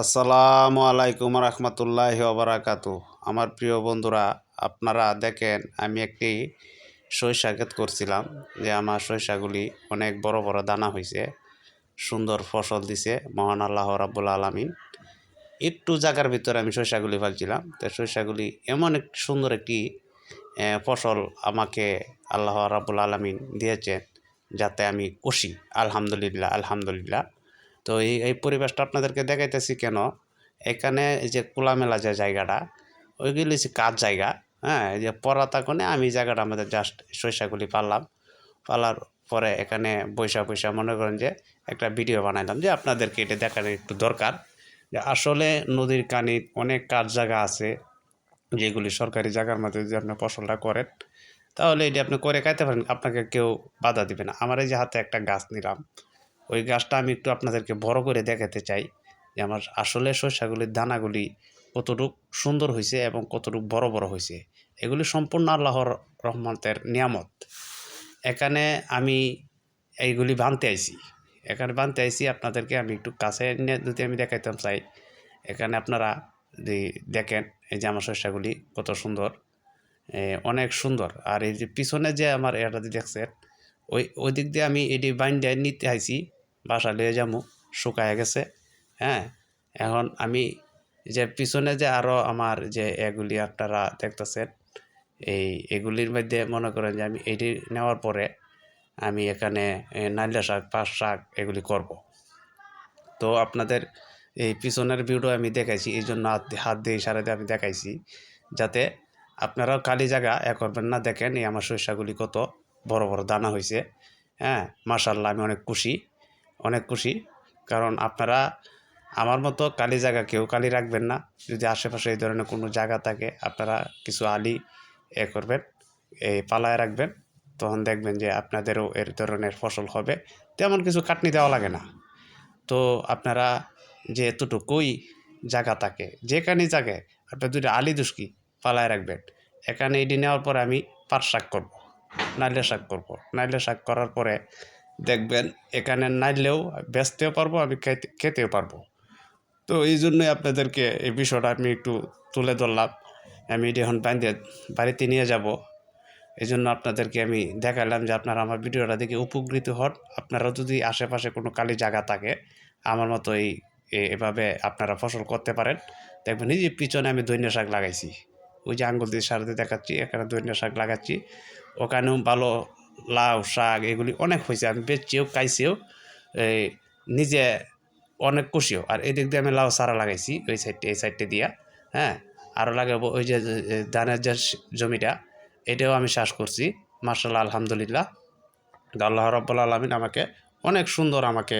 আসসালামু আলাইকুম রহমতুল্লাহ বারাকাতু আমার প্রিয় বন্ধুরা, আপনারা দেখেন, আমি একটি সরিষা করছিলাম যে আমার সরিষাগুলি অনেক বড় বড় দানা হয়েছে সুন্দর ফসল দিছে, মহান আল্লাহ রাব্বুল আলমিন। একটু জায়গার ভিতরে আমি সরিষাগুলি ফেলছিলাম তো সরিষাগুলি এমন এক সুন্দর একটি ফসল আমাকে আল্লাহ রাব্বুল আলমিন দিয়েছেন, যাতে আমি খুশি আলহামদুলিল্লাহ আলহামদুলিল্লাহ। তো এই এই পরিবেশটা আপনাদেরকে দেখাইতেছি কেন? এখানে এই যে খোলামেলা যে জায়গাটা, ওইগুলি হচ্ছে কাজ জায়গা হ্যাঁ? এই যে পরাতা কোণে আমি জায়গাটা আমাদের জাস্ট সরিষাগুলি পারলাম। পালার পরে এখানে বৈশা বৈশা মনে করেন যে একটা ভিডিও বানাইলাম যে আপনাদেরকে এটা দেখার একটু দরকার। যে আসলে নদীর কানি অনেক কাজ জায়গা আছে, যেগুলি সরকারি জায়গার মধ্যে যদি আপনি ফসলটা করেন, তাহলে এটি আপনি করে খাইতে পারেন, আপনাকে কেউ বাধা দিবে না। আমার এই যে হাতে একটা গাছ নিলাম ওই গাছটা আমি একটু আপনাদেরকে বড় করে দেখাতে চাই যে আমার আসলে শস্যগুলির দানাগুলি কতটুক সুন্দর হয়েছে এবং কতটুক বড় বড় হয়েছে। এগুলি সম্পূর্ণ আল্লাহর রহমতের নিয়ামত। এখানে আমি এইগুলি বানতে আইছি। এখানে বানতে আইছি, আপনাদেরকে আমি একটু কাছে নিয়ে যদি আমি দেখাইতাম চাই। এখানে আপনারা যদি দেখেন, এই যে আমার শস্যগুলি কত সুন্দর অনেক সুন্দর। আর এই যে পিছনে যে আমার এটা দেখছেন ওই ওই দিক দিয়ে আমি এটি বাইন্ডে নিতে আইছি। বাসা লিয়ে যাব শুকায় গেছে হ্যাঁ? এখন আমি যে পিছনে যে আরও আমার যে এগুলি আপনারা দেখতেছেন, এই এগুলির মধ্যে মনে করেন যে আমি এটি নেওয়ার পরে আমি এখানে নাইলা শাক পাঁচ শাক এগুলি করব। তো আপনাদের এই পিছনের ভিডিও আমি দেখাইছি, এই জন্য হাত হাত দিয়ে ইশারা দিয়ে আমি দেখাইছি, যাতে আপনারাও কালি জায়গা এ করবেন না, দেখেন এই আমার সরিষাগুলি কত বড় বড় দানা হয়েছে হ্যাঁ মার্শাল্লাহ আমি অনেক খুশি অনেক খুশি। কারণ আপনারা আমার মতো কালি জায়গা কেউ কালি রাখবেন না। যদি আশেপাশে এই ধরনের কোনো জায়গা থাকে, আপনারা কিছু আলি এ করবেন এই পালায় রাখবেন, তখন দেখবেন যে আপনাদেরও এর ধরনের ফসল হবে। তেমন কিছু কাটনি দেওয়া লাগে না। তো আপনারা যে এতটুকুই জায়গা থাকে যেখানে জায়গায়, আপনার দুটো আলি দুষ্কি পালায় রাখবেন, এখানে এটি নেওয়ার পরে আমি পাট শাক করব। নাইলে শাক করব। নাইলে শাক করার পরে দেখবেন এখানে নাইলেও বেচতেও পারব, আমি খেতে, খেতেও পারব। তো এই জন্যই আপনাদেরকে এই বিষয়টা আমি একটু তুলে ধরলাম। আমি এটি এখন বান্ধে বাড়িতে নিয়ে যাব। এই জন্য আপনাদেরকে আমি দেখালাম যে আপনারা আমার ভিডিওটা দেখে উপকৃত হন। আপনারা যদি আশেপাশে কোনো কালি জায়গা থাকে, আমার মতো এই এভাবে আপনারা ফসল করতে পারেন। দেখবেন এই যে পিছনে আমি দৈন্য শাক লাগাইছি। ওই যে আঙ্গুল দিয়ে সার দিয়ে দেখাচ্ছি, এখানে দৈন্য শাক লাগাচ্ছি। ওখানেও ভালো লাউ শাক এগুলি অনেক হয়েছে, আমি বেচছিও খাইছিও এই নিজে অনেক খুশিও। আর এদিক দিয়ে আমি লাউ সারা লাগাইছি, ওই সাইডে, এই সাইডে দিয়া হ্যাঁ। আরও লাগাবো, ওই যে যে ধানের যে জমিটা, এটাও আমি চাষ করছি মার্শাল্লাহ আলহামদুলিল্লাহ। আল্লাহ রব্বুল আলমিন আমাকে অনেক সুন্দর আমাকে